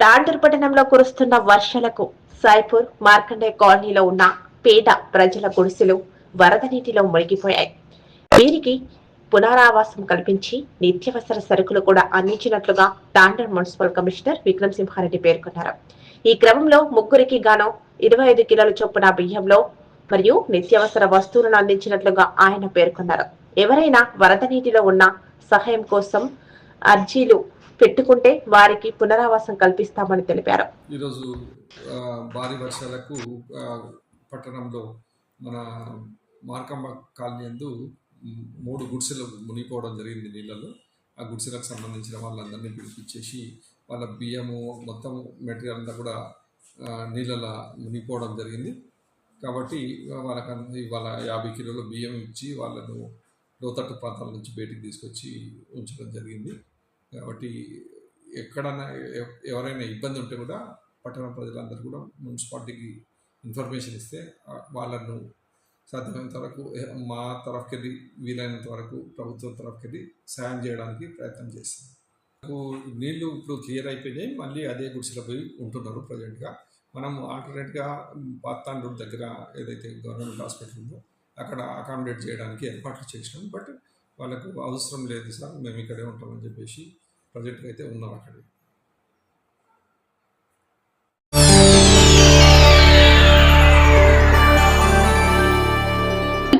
తాండూరు పట్టణంలో కురుస్తున్న వర్షాలకు సాయిపూర్ మార్కండే కాలనీలో ఉన్న పేద ప్రజల గుడిసెలు వరద నీటిలో మునిగిపోయాయి. వీరికి పునరావాసం కల్పించి నిత్యావసర సరుకులు కూడా అందించినట్లుగా తాండూరు మున్సిపల్ కమిషనర్ విక్రమ్ సింహారెడ్డి పేర్కొన్నారు. ఈ క్రమంలో ముగ్గురికి గాను ఇరవై ఐదు కిలోల చొప్పున బియ్యంలో మరియు నిత్యావసర వస్తువులను అందించినట్లుగా ఆయన పేర్కొన్నారు. ఎవరైనా వరద నీటిలో ఉన్న సహాయం కోసం అర్జీలు పెట్టుకుంటే వారికి పునరావాసం కల్పిస్తామని తెలిపారు. ఈరోజు భారీ వర్షాలకు పట్టణంలో మన మార్కమ్మ కాలనీ మూడు గుడిసెలు మునిగిపోవడం జరిగింది నీళ్ళలో ఆ గుడిసెలకు సంబంధించిన వాళ్ళందరినీ పిలిపించేసి వాళ్ళ బియ్యము మొత్తం మెటీరియల్ అంతా కూడా నీళ్ళలో మునిగిపోవడం జరిగింది. కాబట్టి వాళ్ళకి వాళ్ళ ఇవాళ యాభై కిలోల బియ్యం ఇచ్చి వాళ్ళను లోతట్టు ప్రాంతాల నుంచి బయటికి తీసుకొచ్చి ఉంచడం జరిగింది. కాబట్టి ఎక్కడన్నా ఎవరైనా ఇబ్బంది ఉంటే కూడా పట్టణ ప్రజలందరూ కూడా మున్సిపాలిటీకి ఇన్ఫర్మేషన్ ఇస్తే వాళ్ళను సాధ్యమైనంత వరకు మా తరఫుకెళ్ళి వీలైనంత వరకు ప్రభుత్వం తరఫుకెళ్ళి సాయం చేయడానికి ప్రయత్నం చేస్తాం. నాకు నీళ్ళు ఇప్పుడు క్లియర్ అయిపోయినాయి. మళ్ళీ అదే గుడిసెలో పోయి ఉంటున్నారు ప్రజెంట్గా. మనం ఆల్టర్నేట్గా పాతాండూరు దగ్గర ఏదైతే గవర్నమెంట్ హాస్పిటల్ ఉందో అక్కడ అకామిడేట్ చేయడానికి ఏర్పాట్లు చేసినాం. బట్ వాళ్ళకు అవసరం లేదు సార్ మేము ఇక్కడే ఉంటామని చెప్పేసి ప్రజెంట్గా అయితే ఉన్నాం అక్కడ.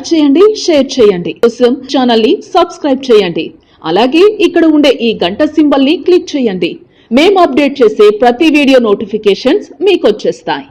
చేయండి షేర్ చేయండి. కోసం ఛానల్ని సబ్స్క్రైబ్ చేయండి. అలాగే ఇక్కడ ఉండే ఈ గంట సింబల్ని క్లిక్ చేయండి. మేము అప్డేట్ చేసే ప్రతి వీడియో నోటిఫికేషన్స్ మీకు వచ్చేస్తాయి.